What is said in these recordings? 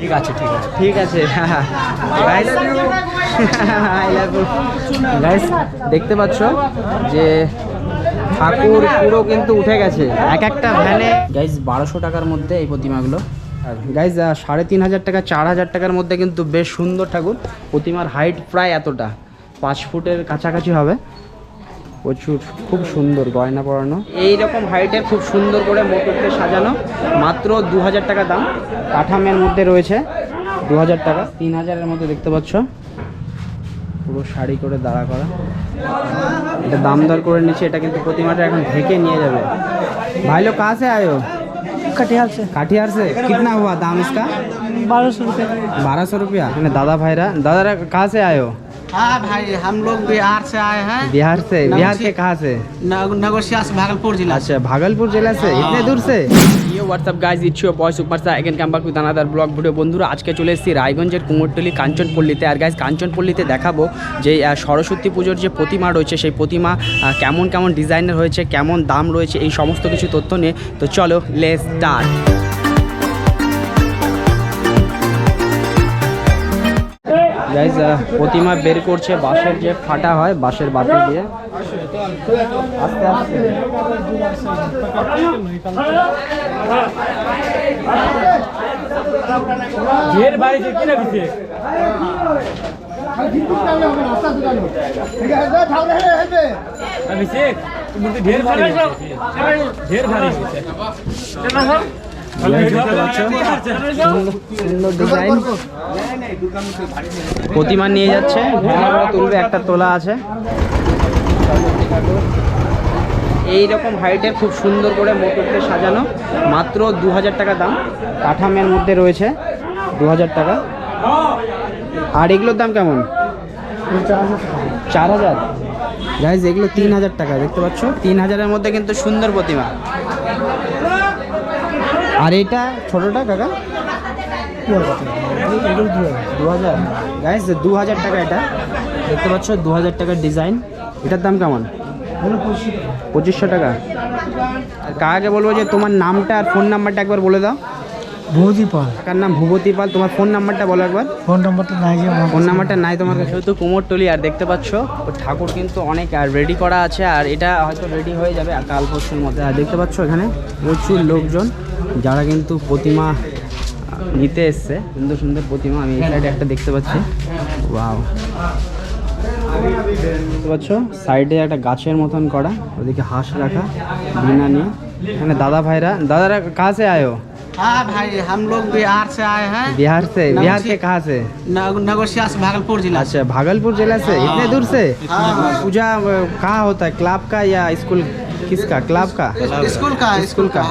ঠিক আছে ঠিক আছে। ঠিক আছে। দেখতে পাচ্ছ যে ঠাকুর পুরো কিন্তু উঠে গেছে। এক একটা ভ্যানে। গাইজ বারোশো টাকার মধ্যে এই প্রতিমাগুলো। গাইজ সাড়ে তিন হাজার টাকা চার হাজার টাকার মধ্যে কিন্তু বেশ সুন্দর ঠাকুর। প্রতিমার হাইট প্রায় এতটা। পাঁচ ফুটের কাছাকাছি হবে। প্রচুর খুব সুন্দর গয়না পরানো এইরকম হাইটের খুব সুন্দর করে মোটরকে সাজানো মাত্র দু হাজার টাকা দাম কাঠামের মধ্যে রয়েছে দু হাজার টাকা তিন হাজারের মধ্যে দেখতে পাচ্ছ পুরো শাড়ি করে দাঁড়া করা এটা দাম দর করে নিচ্ছে এটা কিন্তু প্রতিমাটা এখন ঢেকে নিয়ে যাবে भाई लोग कहाँ से आए हो कटिहार से काठियार से कितना हुआ दाम इसका बारह सौ रुपये बारह सौ रुपया दादा भाईरा दादा कहाँ से आए हो हाँ भाई हम लोग बिहार से आए हैं बिहार से बिहार के कहाँ से नग- नगोसिया से भागलपुर जिला अच्छा भागलपुर जिला से इतने दूर से ये WhatsApp guys it's your boy super star again come back with another blog video বন্ধুরা আজকে চলে এসেছি রায়গঞ্জের কুমোরটলি কাঞ্চনপল্লীতে আর গাইজ কাঞ্চনপল্লীতে দেখাবো যে আহ, সরস্বতী পুজোর যে প্রতিমা রয়েছে সেই প্রতিমা আহ, কেমন কেমন ডিজাইনের হয়েছে কেমন দাম রয়েছে এই সমস্ত কিছু তথ্য নিয়ে তো চলো লেস স্টার্ট গাইজ প্রতিমা বের করছে, বাঁশের যে ফাটা হয়, বাঁশের বাতি দিয়ে। আস্তে আস্তে। ঘের বাড়িতে কি না ঢের ভারী ঢের ভারী প্রতিমা নিয়ে যাচ্ছে তুলবে, একটা তোলা আছে। এই রকম হাইটে খুব সুন্দর করে মোটরকে সাজানো, মাত্র দু হাজার টাকা দাম। কাঠামের মধ্যে রয়েছে দু হাজার টাকা। আর এগুলোর দাম কেমন? চার হাজার। গাইজ এগুলো তিন হাজার টাকা, দেখতে পাচ্ছ? তিন হাজারের মধ্যে কিন্তু সুন্দর প্রতিমা। আর এটা ছোটোটা কাকা? দু হাজার গাইস দু হাজার টাকা এটা। দেখতে পাচ্ছ দু হাজার টাকার ডিজাইন এটার দাম কেমন? পঁচিশশো টাকা। আর কাকাকে বলব যে তোমার নামটা আর ফোন নাম্বারটা একবার বলে দাও। ভূপতি পাল। কার নাম ভূপতি পাল। তোমার ফোন নাম্বারটা বলো একবার। ফোন নাম্বারটা নাই ফোন নাম্বারটা নাই তোমার কাছে। যেহেতু কুমোরটলি আর দেখতে পাচ্ছ ঠাকুর কিন্তু অনেক আর রেডি করা আছে আর এটা হয়তো রেডি হয়ে যাবে আর কাল পরশুর মধ্যে। আর দেখতে পাচ্ছ এখানে প্রচুর লোকজন। যারা কিন্তু প্রতিমা আহ, নিতে এসছে সুন্দর সুন্দর প্রতিমা আমি এই সাইডে একটা দেখতে পাচ্ছি ওয়াও দেখতে পাচ্ছ সাইডে একটা গাছের মতন করা ওদিকে হাঁস রাখা বিনা নিয়ে এখানে দাদা ভাইরা দাদারা কাহা সে আয়ো हाँ भाई हम लोग बिहार से आए हैं बिहार से बिहार के कहाँ से नग- नगोसिया से भागलपुर जिला से अच्छा भागलपुर जिला से इतने दूर से पूजा अ, कहाँ होता है क्लब का या स्कूल किसका? क्लब का? स्कूल का? स्कूल का।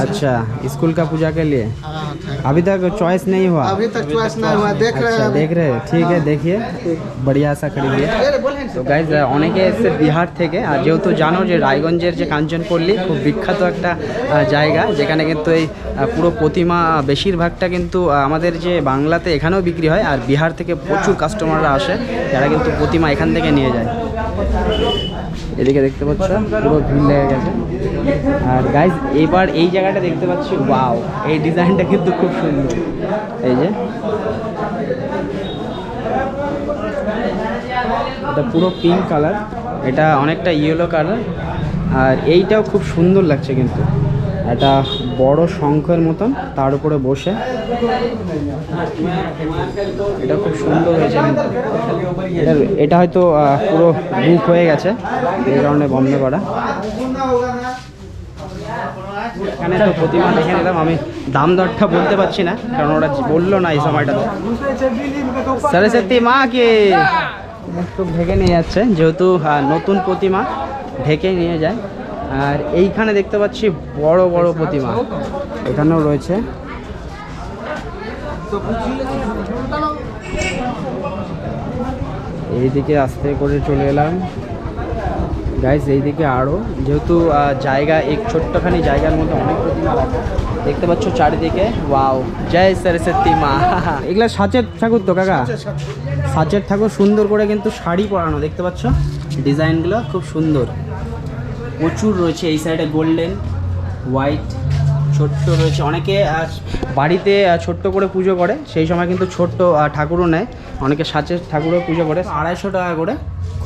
अच्छा स्कूल का पूजा के लिए? हाँ, अभी तक चॉइस नहीं हुआ अभी तक चॉइस नहीं हुआ देख रहे अच्छा हैं देख रहे हैं ठीक है देखिए बढ़िया सा खरीदिए তো গাইজ অনেকে এসছে বিহার থেকে আর যেহেতু জানো যে রায়গঞ্জের যে কাঞ্চনপল্লী খুব বিখ্যাত একটা আহ, জায়গা যেখানে কিন্তু এই আহ, পুরো প্রতিমা বেশিরভাগটা কিন্তু আহ, আমাদের যে বাংলাতে এখানেও বিক্রি হয় আর বিহার থেকে প্রচুর কাস্টমাররা আসে যারা কিন্তু প্রতিমা এখান থেকে নিয়ে যায় এদিকে দেখতে পাচ্ছ পুরো ভিড় লেগে গেছে আর গাইজ এবার এই জায়গাটা দেখতে পাচ্ছি ওয়াও এই ডিজাইনটা কিন্তু খুব সুন্দর। এই যে। এটা পুরো পিঙ্ক কালার এটা অনেকটা ইয়েলো কালার আর এইটাও খুব সুন্দর লাগছে কিন্তু। একটা বড় শঙ্খের মতন তার উপরে বসে। এটা খুব সুন্দর হয়েছে। এটা হয়তো পুরো বুক হয়ে গেছে, এই কারণে বন্ধ করা। এখানে তো প্রতিমা দেখে নিলাম। আমি দাম দরটা বলতে পারছি না, কারণ ওরা বলল না এই সময়টাতে সরস্বতী মা কে ঢেকে নিয়ে যাচ্ছে, যেহেতু নতুন প্রতিমা ঢেকে নিয়ে যায়। আর এইখানে দেখতে পাচ্ছি বড় বড় প্রতিমা। এখানেও রয়েছে। এইদিকে আস্তে করে চলে এলাম। গাইস এইদিকে আরও যেহেতু জায়গা এক ছোট্টখানি জায়গার মধ্যে অনেক প্রতিমা রাখা দেখতে পাচ্ছ চারিদিকে? ওয়াও জয় সরস্বতী মা। এগুলা সাচের ঠাকুর তো কাকা? সাচের ঠাকুর। সুন্দর করে কিন্তু শাড়ি পরানো দেখতে পাচ্ছ? ডিজাইনগুলো খুব সুন্দর। প্রচুর রয়েছে এই সাইডে গোল্ডেন হোয়াইট ছোট্ট রয়েছে। অনেকে বাড়িতে ছোট্ট করে পুজো করে সেই সময় কিন্তু ছোট্ট ঠাকুরও নেয়। অনেকে সাচের ঠাকুরও পুজো করে আড়াইশো টাকা করে।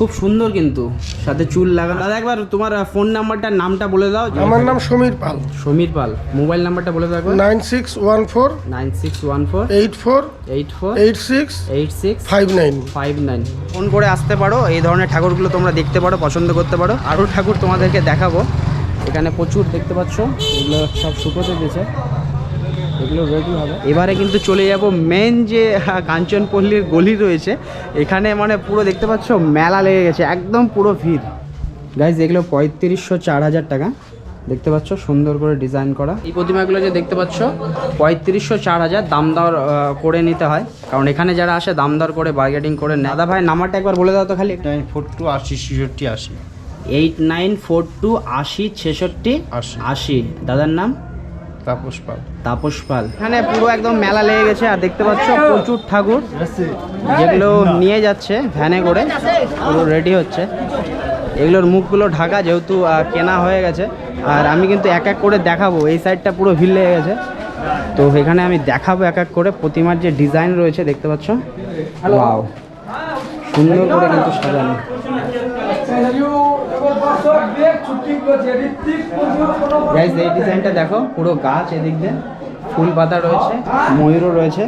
খুব সুন্দর কিন্তু। সাথে চুল লাগানো। দাদা একবার তোমার ফোন নাম্বারটার নামটা বলে দাও। আমার নাম সমীর পাল। সমীর পাল। মোবাইল নাম্বারটা বলে দাও nine six one four nine six one four eight four eight four eight six eight six five nine. Five nine. Phone করে আসতে পারো। এই ধরনের ঠাকুরগুলো তোমরা দেখতে পারো পছন্দ করতে পারো। আরও ঠাকুর তোমাদেরকে দেখাবো। এখানে প্রচুর দেখতে পাচ্ছ। এগুলো সব শুকোতে দিয়েছে। এগুলো রেডি হবে। এবারে কিন্তু চলে যাব মেন যে কাঞ্চনপল্লীর গলি রয়েছে এখানে মানে পুরো দেখতে পাচ্ছ মেলা লেগে গেছে একদম পুরো ভিড়। গাইজ এগুলো পঁয়ত্রিশশো চার হাজার টাকা। দেখতে পাচ্ছ সুন্দর করে ডিজাইন করা। এই প্রতিমাগুলো যে দেখতে পাচ্ছ পঁয়ত্রিশশো চার হাজার দাম দর করে নিতে হয়। কারণ এখানে যারা আসে দাম দর করে বার্গেটিং করে নেয়। দাদা ভাই নাম্বারটা একবার বলে দাও তো খালি। নাইন ফোর টু আশি ছেষট্টি আশি। এইট নাইন ফোর টু আশি ছেষট্টি। আশি। দাদার নাম? তাপস পাল। তাপস পাল। এখানে পুরো একদম মেলা লেগে গেছে আর দেখতে পাচ্ছ প্রচুর ঠাকুর। যেগুলো নিয়ে যাচ্ছে ভ্যানে করে পুরো রেডি হচ্ছে। এগুলোর মুখগুলো ঢাকা যেহেতু কেনা হয়ে গেছে। আর আমি কিন্তু এক এক করে দেখাবো এই সাইডটা পুরো ভিড় লেগে গেছে। তো এখানে আমি দেখাবো এক এক করে প্রতিমার যে ডিজাইন রয়েছে দেখতে পাচ্ছ? ওয়াও সুন্দর করে কিন্তু সাজানো। গাইজ এই ডিজাইনটা দেখো পুরো গাছ এদিক দিয়ে ফুল পাতা রয়েছে ময়ূরও রয়েছে।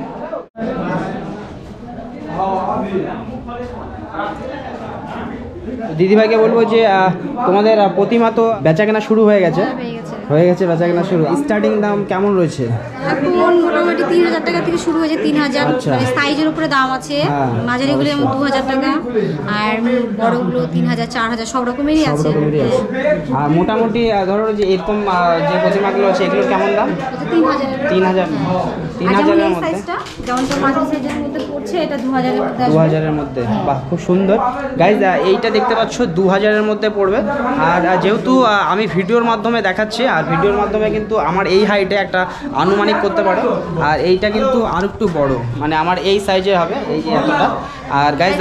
দিদিভাইকে বলব যে আহ, তোমাদের প্রতিমা তো বেচাকেনা শুরু হয়ে গেছে। হয়ে গেছে। হয়ে গেছে বেচাকেনা শুরু। স্টার্টিং দাম কেমন রয়েছে? এখন মোটামুটি তিন হাজার টাকা থেকে শুরু হয়েছে তিন হাজার। আচ্ছা। মানে সাইজের উপরে দাম আছে। হ্যাঁ, মাঝারিগুলো যেমন দু হাজার টাকা আর বড়গুলো তিন হাজার চার হাজার সব রকমেরই আছে। আর মোটামুটি ধরো যে এরকম যে প্রতিমাগুলো আছে এগুলোর কেমন দাম? তিন তিন হাজার। তিন আর হাজারের মধ্যে? যেমন তোর মাঝারি সাইজের মধ্যে পড়ছে এটা দু হাজারের মধ্যে দু হাজারের মধ্যে। বাহ খুব সুন্দর। গাইজ এইটা দেখতে পাচ্ছ দু হাজারের মধ্যে পড়বে। আর যেহেতু আমি ভিডিওর মাধ্যমে দেখাচ্ছি আর ভিডিওর মাধ্যমে কিন্তু আমার এই হাইটে একটা আনুমানিক করতে পারো। আর এইটা কিন্তু আর একটু বড়। মানে আমার এই সাইজে হবে এই যে এতটা। আর গাইজ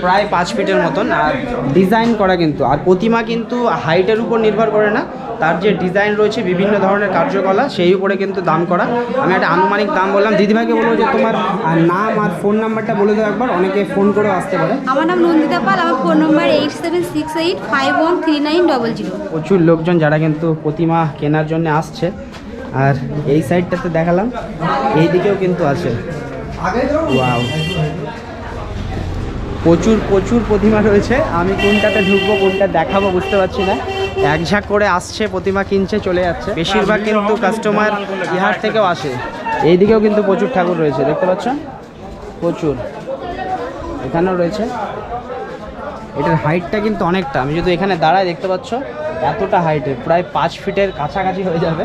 প্রায় পাঁচ ফিটের মতন। আর ডিজাইন করা কিন্তু। আর প্রতিমা কিন্তু হাইটের উপর নির্ভর করে না। তার যে ডিজাইন রয়েছে বিভিন্ন ধরনের কার্যকলা সেই উপরে কিন্তু দাম করা। আমি একটা আনুমানিক দাম বললাম। দিদিভাইকে বলব যে তোমার নাম আর ফোন নাম্বারটা বলে দাও একবার। অনেকে ফোন করেও আসতে পারে। আমার নাম নন্দিতা পাল। আমার phone number eight seven six eight five one three nine double zero প্রচুর লোকজন যারা কিন্তু প্রতিমা কেনার জন্য আসছে। আর এই সাইডটাতে দেখালাম এই দিকেও কিন্তু আছে। ওয়াও প্রচুর প্রচুর প্রতিমা রয়েছে। আমি কোনটাতে ঢুকবো, কোনটা দেখাবো বুঝতে পারছি না। এক ঝাঁক করে আসছে, প্রতিমা কিনছে, চলে যাচ্ছে। বেশিরভাগ কিন্তু কাস্টমার ইহার থেকেও আসে। এই দিকেও কিন্তু প্রচুর ঠাকুর রয়েছে, দেখতে পাচ্ছ? প্রচুর। এখানেও রয়েছে। এটার হাইটটা কিন্তু অনেকটা। আমি যদি এখানে দাঁড়াই, দেখতে পাচ্ছ? এতটা হাইটের প্রায় পাঁচ ফিটের কাছাকাছি হয়ে যাবে।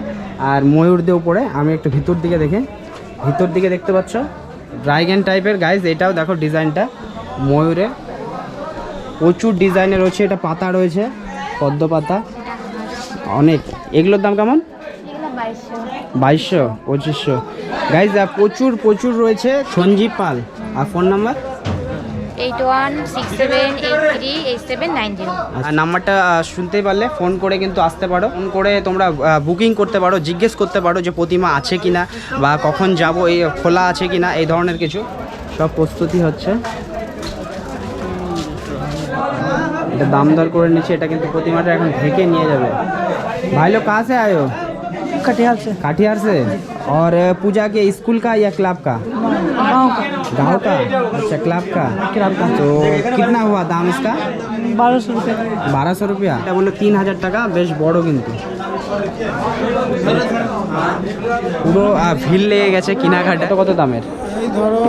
আর ময়ূর দিয়ে উপরে আমি একটু ভিতর দিকে দেখে। ভিতর দিকে দেখতে পাচ্ছ? ড্রাইগেন টাইপের গাইজ এটাও দেখো ডিজাইনটা। ময়ূরে প্রচুর ডিজাইনে রয়েছে এটা পাতা রয়েছে পদ্ম পাতা। অনেক। এগুলোর দাম কেমন? বাইশশো। পঁচিশশো। গাইজ প্রচুর প্রচুর রয়েছে সঞ্জীব পাল। আর phone number eight one six seven eight three eight seven nine zero আর নাম্বারটা আহ, শুনতেই পারলে ফোন করে কিন্তু আসতে পারো ফোন করে তোমরা বুকিং করতে পারো জিজ্ঞেস করতে পারো যে প্রতিমা আছে কিনা বা কখন যাব এই খোলা আছে কিনা এই ধরনের কিছু সব প্রস্তুতি হচ্ছে এটা দাম দর করে নিচ্ছে এটা কিন্তু প্রতিমাটা এখন ঢেকে নিয়ে যাবে भाई लोग कहाँ से आए हो कटिहार से कटिहार से और अ, पूजा के स्कूल का या क्लब का गाँव का अच्छा क्लब का क्लब का तो कितना हुआ दाम इसका বারোশো রুপিয়া বারোশো রুপিয়া এটা বললো তিন হাজার টাকা বেশ বড় কিন্তু পুরো আহ, ভিড় লেগে গেছে কেনাকাটা কত দামের এই ধরো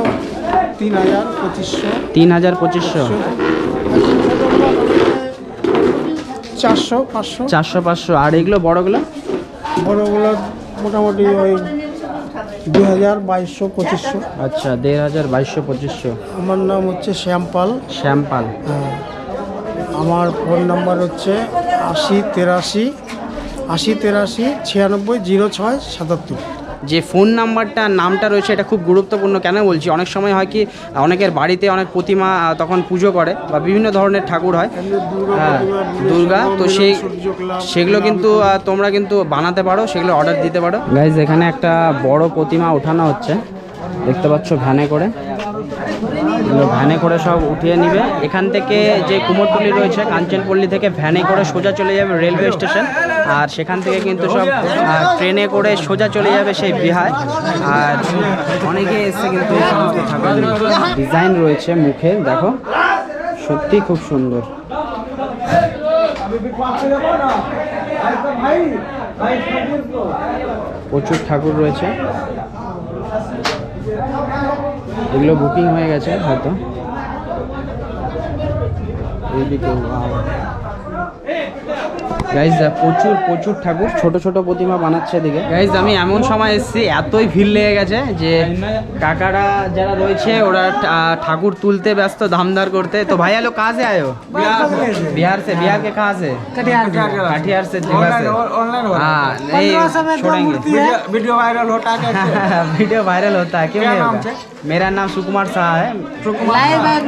তিন হাজার পঁচিশশো তিন হাজার পঁচিশশো চারশো পাঁচশো চারশো পাঁচশো আর এগুলো বড়গুলো বড়গুলো মোটামুটি ওই দু হাজার বাইশশো পঁচিশশো। আচ্ছা দেড় হাজার বাইশশো পঁচিশশো। আমার নাম হচ্ছে শ্যামপাল। শ্যামপাল। হ্যাঁ। আমার ফোন নাম্বার হচ্ছে আশি তেরাশি আশি তেরাশি ছিয়ানব্বই জিরো ছয় সাতাত্তর। যে ফোন নাম্বারটা নামটা রয়েছে, এটা খুব গুরুত্বপূর্ণ। কেন বলছি? অনেক সময় হয় কি, অনেকের বাড়িতে অনেক প্রতিমা তখন পুজো করে বা বিভিন্ন ধরনের ঠাকুর হয়। হ্যাঁ দুর্গা, তো সেই সেগুলো কিন্তু তোমরা কিন্তু বানাতে পারো, সেগুলো অর্ডার দিতে পারো। গাইজ এখানে একটা বড় প্রতিমা ওঠানো হচ্ছে। দেখতে পাচ্ছ ভ্যানে করে। ভ্যানে করে সব উঠিয়ে নিবে। এখান থেকে যে কুমোরটুলি রয়েছে, কাঞ্চনপল্লী থেকে ভ্যানে করে সোজা চলে যাবে রেলওয়ে স্টেশন। আর সেখান থেকে কিন্তু সব ট্রেনে করে সোজা চলে যাবে সেই বিহায় আর অনেকে এসে কিন্তু ডিজাইন রয়েছে মুখে, দেখো। সত্যি খুব সুন্দর। প্রচুর ঠাকুর রয়েছে। এগুলো বুকিং হয়ে গেছে হয়তো। এইদিকে গাইজ প্রচুর প্রচুর ঠাকুর ছোট ছোট প্রতিমা বানাচ্ছে এদিকে গাইজ আমি এমন সময় এসেছি এতই ভিড় লেগে গেছে যে কাকারা যারা রয়েছে ওরা ঠা- ঠাকুর তুলতে ব্যস্ত ধামদার করতে তো ভাইয়া লোক কাহা से आए हो बिहार से बिहार के कहाँ से कटिहार से जगह से हाँ नहीं छोड़ेंगे वीडियो वायरल होता है वीडियो वायरल होता है क्यों नहीं होगा मेरा नाम सुकुमार शाह है।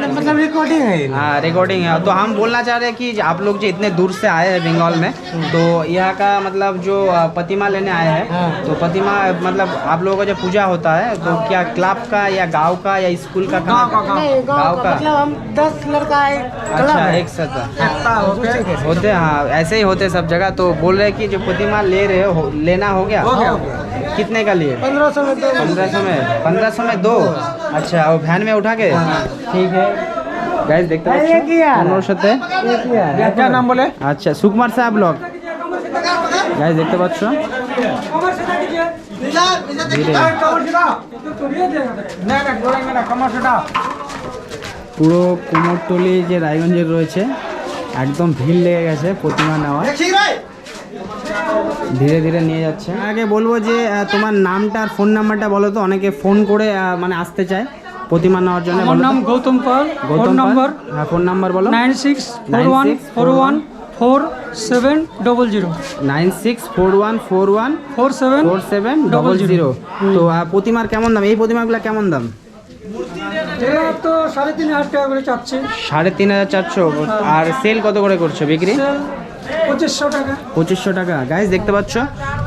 मतलब रिकॉर्डिंग है हाँ रिकॉर्डिंग है। तो हम बोलना चाह रहे हैं कि आप लोग जो इतने दूर से आए हैं बंगाल में तो यहाँ का मतलब जो प्रतिमा लेने आए हैं तो प्रतिमा मतलब आप लोगों का जो पूजा होता है तो क्या क्लब का या गाँव का या स्कूल का कहाँ का गाँव। का। मतलब हम दस लड़का एक अच्छा एक साथ होते हाँ ऐसे ही होते सब जगह। तो बोल रहे हैं कि जो प्रतिमा ले रहे हो लेना हो गया। कितने का लिए? पंद्रह सौ में दो। पंद्रह सौ में पंद्रह सौ में दो? अच्छा वो ভ্যান में उठा के ठीक है গাইজ দেখতে পাচ্ছ পনেরোশোতে क्या नाम बोले আচ্ছা সুকুমার সাহা ব্লগ গাইজ দেখতে পাচ্ছ ধীরে পুরো কুমোরটলি যে রায়গঞ্জের রয়েছে একদম ভিড় লেগে গেছে প্রতিমা নেওয়া ধীরে ধীরে নিয়ে যাচ্ছে। আগে বলব যে তোমার নামটা আর ফোন নাম্বারটা বলো তো অনেকে ফোন করে মানে আসতে চায় প্রতিমা নেওয়ার জন্য আমার নাম গৌতম পাল গৌতম ফোন। নম্বর হ্যাঁ ফোন নাম্বার বলো। Nine six four one four one four seven double zero. Nine six four one four one four seven four seven double zero. তো প্রতিমার কেমন দাম? এই প্রতিমাগুলো কেমন দাম? তো সাড়ে তিন হাজার টাকা করে চাচ্ছে। সাড়ে তিন হাজার চারশো। আর সেল কত করে করছ বিক্রি? পঁচিশশো টাকা। পঁচিশশো টাকা। গাইজ দেখতে পাচ্ছ?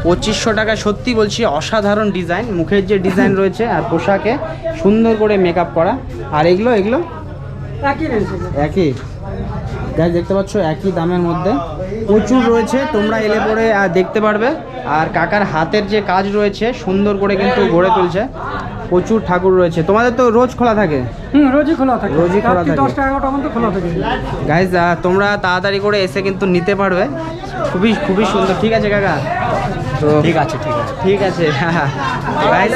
পঁচিশশো টাকা সত্যি বলছি অসাধারণ ডিজাইন মুখের যে ডিজাইন রয়েছে আর পোশাকে সুন্দর করে মেকআপ করা। আর এগুলো এগুলো? একই গাইজ দেখতে পাচ্ছ একই দামের মধ্যে। প্রচুর রয়েছে তোমরা এলে পরে দেখতে পারবে। আর কাকার হাতের যে কাজ রয়েছে সুন্দর করে কিন্তু গড়ে তুলছে। প্রচুর ঠাকুর রয়েছে। তোমাদের তো রোজ খোলা থাকে? হুম রোজই খোলা থাকে। রোজই খোলা থাকে। দশটা এগারোটা পর্যন্ত খোলা থাকে। গাইজ তোমরা তাড়াতাড়ি করে এসে কিন্তু নিতে পারবে। খুবই খুবই সুন্দর। ঠিক আছে কাকা? তো ঠিক আছে ঠিক আছে। ঠিক আছে। গাইজ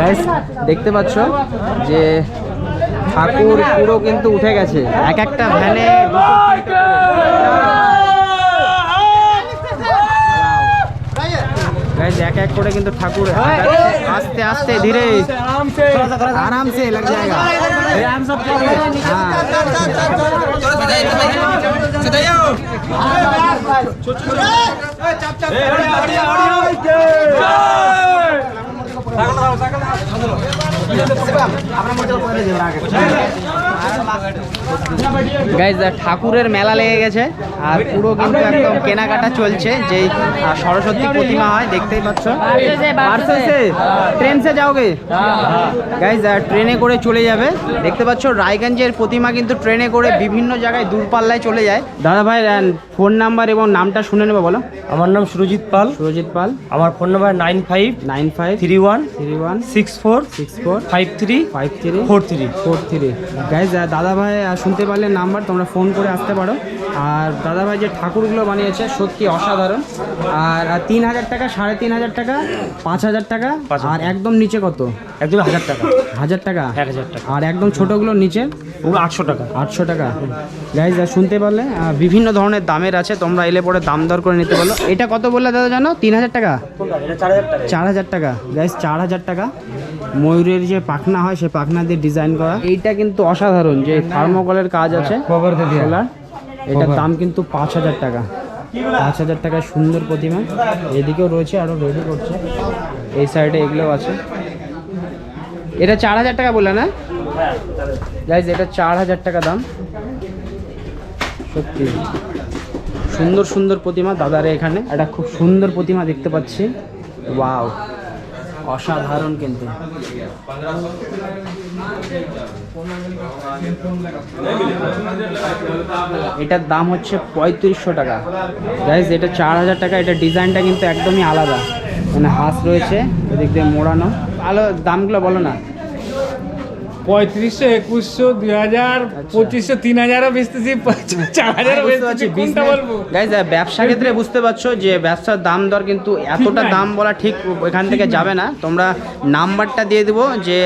গাইজ দেখতে পাচ্ছ যে ঠাকুর পুরো কিন্তু উঠে গেছে। এক একটা ভ্যানে গাইজ এক এক করে কিন্তু ঠাকুর আগাচ্ছে। আস্তে আস্তে ধীরে आराम से लग जाएगा हम सब हाँ গাইজ ঠাকুরের মেলা লেগে গেছে আর পুরো কিন্তু একদম কেনাকাটা চলছে যেই সরস্বতী প্রতিমা হয় দেখতেই পাচ্ছ। ট্রেন সে যাওগে গাইজ ট্রেনে করে চলে যাবে। দেখতে পাচ্ছ রায়গঞ্জের প্রতিমা কিন্তু ট্রেনে করে বিভিন্ন জায়গায় দূরপাল্লায় চলে যায়। দাদা ভাই ফোন নাম্বার এবং নামটা শুনে নেব বলো। আমার নাম সুরজিৎ পাল। সুরজিৎ পাল। আমার phone number nine five nine five three one three one six four six four five three five three four three four three guys guys দাদা ভাই শুনতে পারলে নাম্বার তোমরা ফোন করে আসতে পারো। আর দাদা ভাই যে ঠাকুরগুলো বানিয়েছে সত্যি অসাধারণ। আর তিন হাজার টাকা সাড়ে তিন হাজার টাকা পাঁচ হাজার টাকা আর একদম নিচে কত? একদম হাজার টাকা। হাজার টাকা? এক হাজার টাকা। আর একদম ছোটোগুলো নিচে? ওগুলো আটশো টাকা। আটশো টাকা। গাইজ শুনতে পারলে বিভিন্ন ধরনের দামের আছে তোমরা এলে পরে দাম দর করে নিতে পারো। এটা কত বললে দাদা জানো? তিন হাজার টাকা? চার হাজার টাকা। গাইজ চার হাজার টাকা। ময়ূরের যে পাখনা হয় সেই পাখনা দিয়ে ডিজাইন করা। এইটা কিন্তু অসাধারণ। যে থার্মোকলের কাজ আছে সোলার এটার দাম কিন্তু পাঁচ হাজার টাকা। পাঁচ হাজার টাকার সুন্দর প্রতিমা। এদিকেও রয়েছে আরও রেডি করছে। এই সাইডে এগুলোও আছে। এটা চার হাজার টাকা বললে না গাইজ এটা চার হাজার টাকা দাম। সত্যি। সুন্দর সুন্দর প্রতিমা দাদারে এখানে। একটা খুব সুন্দর প্রতিমা দেখতে পাচ্ছি। ওয়াও। অসাধারণ কিন্তু। এটার দাম হচ্ছে পঁয়ত্রিশশো টাকা। গাইজ এটা চার হাজার টাকা। এটা ডিজাইনটা কিন্তু একদমই আলাদা। মানে হাঁস রয়েছে, এদিক দিয়ে মোড়ানো। আলো, দামগুলো বলো না। পঁয়ত্রিশশো একুশশো দুই হাজার পঁচিশশো তিন হাজারও বেচতেছি চার হাজারও বেচতেছি কোনটা বলব? গাইজ ব্যবসা ক্ষেত্রে বুঝতে পারছ যে ব্যবসার দাম দর কিন্তু এতটা দাম বলা ঠিক এখান থেকে যাবে না। তোমরা নাম্বারটা দিয়ে দেবো যে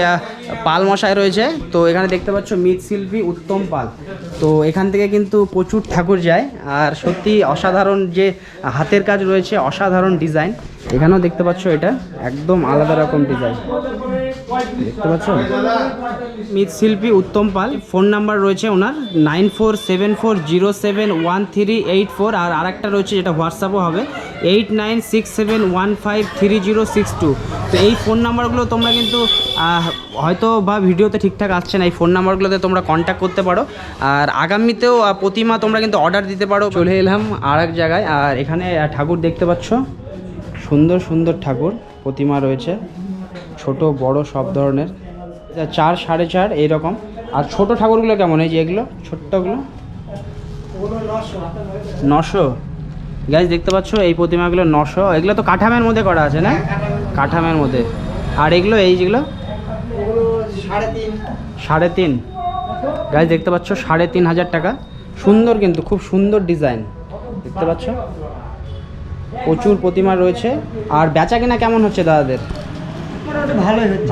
পাল মশাই রয়েছে। তো এখানে দেখতে পাচ্ছ মৃৎশিল্পী উত্তম পাল। তো এখান থেকে কিন্তু প্রচুর ঠাকুর যায়। আর সত্যি অসাধারণ যে হাতের কাজ রয়েছে অসাধারণ ডিজাইন। এখানেও দেখতে পাচ্ছ এটা একদম আলাদা রকম ডিজাইন। দেখতে পাচ্ছ মৃৎশিল্পী উত্তম পাল, ফোন নাম্বার রয়েছে ওনার, nine four seven four zero seven one three eight four, আর আরেকটা রয়েছে যেটা হোয়াটসঅ্যাপও হবে, eight nine six seven one five three zero six two. তো এই ফোন নাম্বারগুলো তোমরা কিন্তু হয়তো বা ভিডিওতে ঠিকঠাক আসছে না, এই ফোন নাম্বারগুলোতে তোমরা কন্ট্যাক্ট করতে পারো। আর আগামীতেও প্রতিমা তোমরা কিন্তু অর্ডার দিতে পারো। চলে এলাম আর এক জায়গায়, আর এখানে ঠাকুর দেখতে পাচ্ছ। সুন্দর সুন্দর ঠাকুর, প্রতিমা রয়েছে। ছোট, বড় সব ধরনের। চার, সাড়ে চার এইরকম। আর ছোট ঠাকুরগুলো কেমন? এই যে এগুলো, ছোট্টগুলো? নশো। গাছ দেখতে পাচ্ছ, এই প্রতিমাগুলো নশো। এগুলো তো কাঠামের মধ্যে করা আছে, না? কাঠামের মধ্যে। আর এগুলো, এই যেগুলো? সাড়ে তিন। গাছ দেখতে পাচ্ছ, সাড়ে তিন হাজার টাকা। সুন্দর কিন্তু, খুব সুন্দর ডিজাইন। দেখতে পাচ্ছ? প্রচুর প্রতিমা রয়েছে। আর বেচা কিনা কেমন হচ্ছে দাদাদের?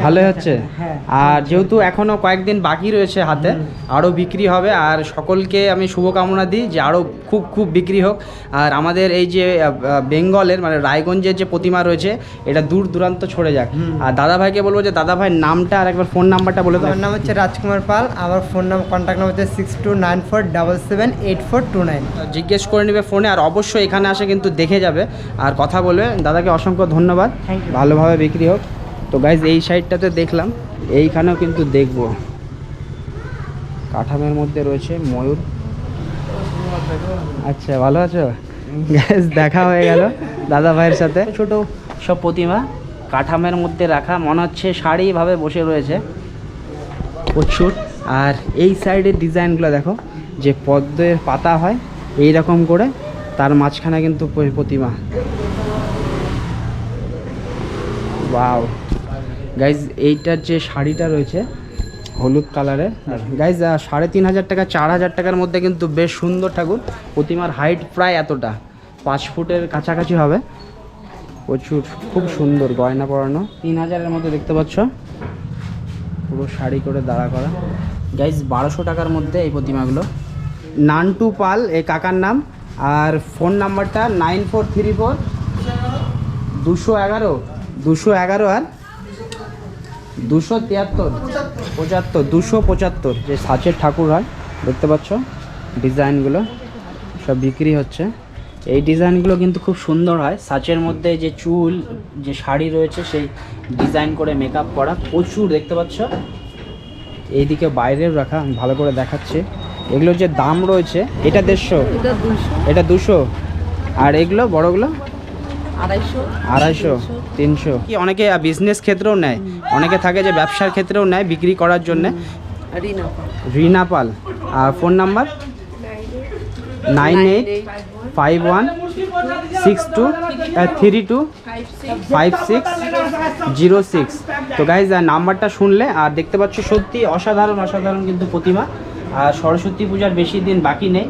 ভালোই হচ্ছে। হ্যাঁ। আর যেহেতু এখনও কয়েকদিন বাকি রয়েছে হাতে আরও বিক্রি হবে। আর সকলকে আমি শুভকামনা দিই যে আরও খুব খুব বিক্রি হোক। আর আমাদের এই যে বেঙ্গলের মানে রায়গঞ্জের যে প্রতিমা রয়েছে এটা দূর দূরান্ত ছড়ে যাক। আর দাদা ভাইকে বলব যে দাদা ভাইয়ের নামটা আর একবার ফোন নাম্বারটা বলে আমার নাম হচ্ছে রাজকুমার পাল। আমার ফোন নাম কন্ট্যাক্ট নাম্বার হচ্ছে six two nine four double seven eight four two nine জিজ্ঞেস করে নেবে ফোনে আর অবশ্যই এখানে আসে কিন্তু দেখে যাবে। আর কথা বলবে। দাদাকে অসংখ্য ধন্যবাদ। ভালোভাবে বিক্রি হোক। তো গাইজ এই সাইডটাতে দেখলাম এইখানেও কিন্তু দেখব। কাঠামের মধ্যে রয়েছে ময়ূর। আচ্ছা ভালো আছো? গ্যাস দেখা হয়ে গেল দাদা ভাইয়ের সাথে। ছোট সব প্রতিমা কাঠামের মধ্যে রাখা মনে হচ্ছে শাড়িভাবে বসে রয়েছে। প্রচুর। আর এই সাইডের ডিজাইনগুলো দেখো যে পদ্মের পাতা হয় এই রকম করে তার মাঝখানে কিন্তু প্রতিমা। ওয়াও গাইজ এইটার যে শাড়িটা রয়েছে, হলুদ কালারের গাইজ সাড়ে তিন হাজার টাকা, চার হাজার টাকার মধ্যে কিন্তু বেশ সুন্দর ঠাকুর। প্রতিমার হাইট প্রায় এতটা, পাঁচ ফুটের কাছাকাছি হবে। প্রচুর, খুব সুন্দর গয়না পরানো। তিন হাজারের মধ্যে দেখতে পাচ্ছ। পুরো শাড়ি করে দাঁড়া করা। গাইজ বারোশো টাকার মধ্যে এই প্রতিমাগুলো। নান্টু পাল এই কাকার নাম। আর ফোন নাম্বারটা নাইন ফোর থ্রি ফোর দুশো এগারো দুশো এগারো আর দুশো তিয়াত্তর পঁচাত্তর দুশো পঁচাত্তর যে সাচের ঠাকুর হয় দেখতে পাচ্ছ ডিজাইনগুলো সব বিক্রি হচ্ছে। এই ডিজাইনগুলো কিন্তু খুব সুন্দর হয়। সাচের মধ্যে যে চুল যে শাড়ি রয়েছে সেই ডিজাইন করে মেকআপ করা প্রচুর দেখতে পাচ্ছ? এইদিকে বাইরেও রাখা আমি ভালো করে দেখাচ্ছি। এগুলোর যে দাম রয়েছে এটা দেড়শো এটা দুশো। আর এগুলো বড়গুলো? আড়াইশো তিনশো। কি অনেকে বিজনেস ক্ষেত্রেও নেয় অনেকে থাকে যে ব্যবসার ক্ষেত্রেও নেয় বিক্রি করার জন্য। রিনা পাল। আর phone number nine eight five one six two three two five six zero six. তো গাইজ নাম্বারটা শুনলে আর দেখতে পাচ্ছ সত্যি অসাধারণ অসাধারণ কিন্তু প্রতিমা। আর সরস্বতী পূজার বেশি দিন বাকি নেই।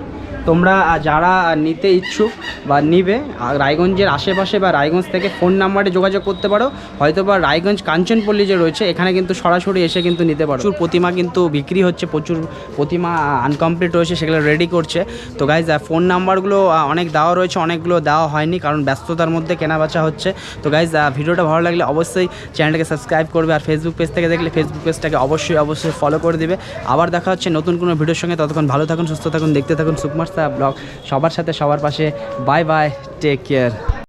তোমরা যারা নিতে ইচ্ছুক বা নিবে রায়গঞ্জের আশেপাশে বা রায়গঞ্জ থেকে ফোন নাম্বারে যোগাযোগ করতে পারো। হয়তো বা রায়গঞ্জ কাঞ্চনপল্লী যে রয়েছে, এখানে কিন্তু সরাসরি এসে কিন্তু নিতে পারো। প্রচুর প্রতিমা কিন্তু বিক্রি হচ্ছে, প্রচুর প্রতিমা আনকমপ্লিট রয়েছে, সেগুলো রেডি করছে। তো গাইজ ফোন নাম্বারগুলো অনেক দেওয়া রয়েছে, অনেকগুলো দেওয়া হয়নি, কারণ ব্যস্ততার মধ্যে কেনাবেচা হচ্ছে। তো গাইজ ভিডিওটা ভালো লাগলে অবশ্যই চ্যানেলটাকে সাবস্ক্রাইব করবে, আর ফেসবুক পেজ থেকে দেখলে ফেসবুক পেজটাকে অবশ্যই অবশ্যই ফলো করে দিবে। আবার দেখা হচ্ছে নতুন কোনো ভিডিওর সঙ্গে, ততক্ষণ ভালো থাকুন, সুস্থ থাকুন, দেখতে থাকুন সুকুমার ব্লগ। সবার সাথে সবার পাশে। Bye bye take care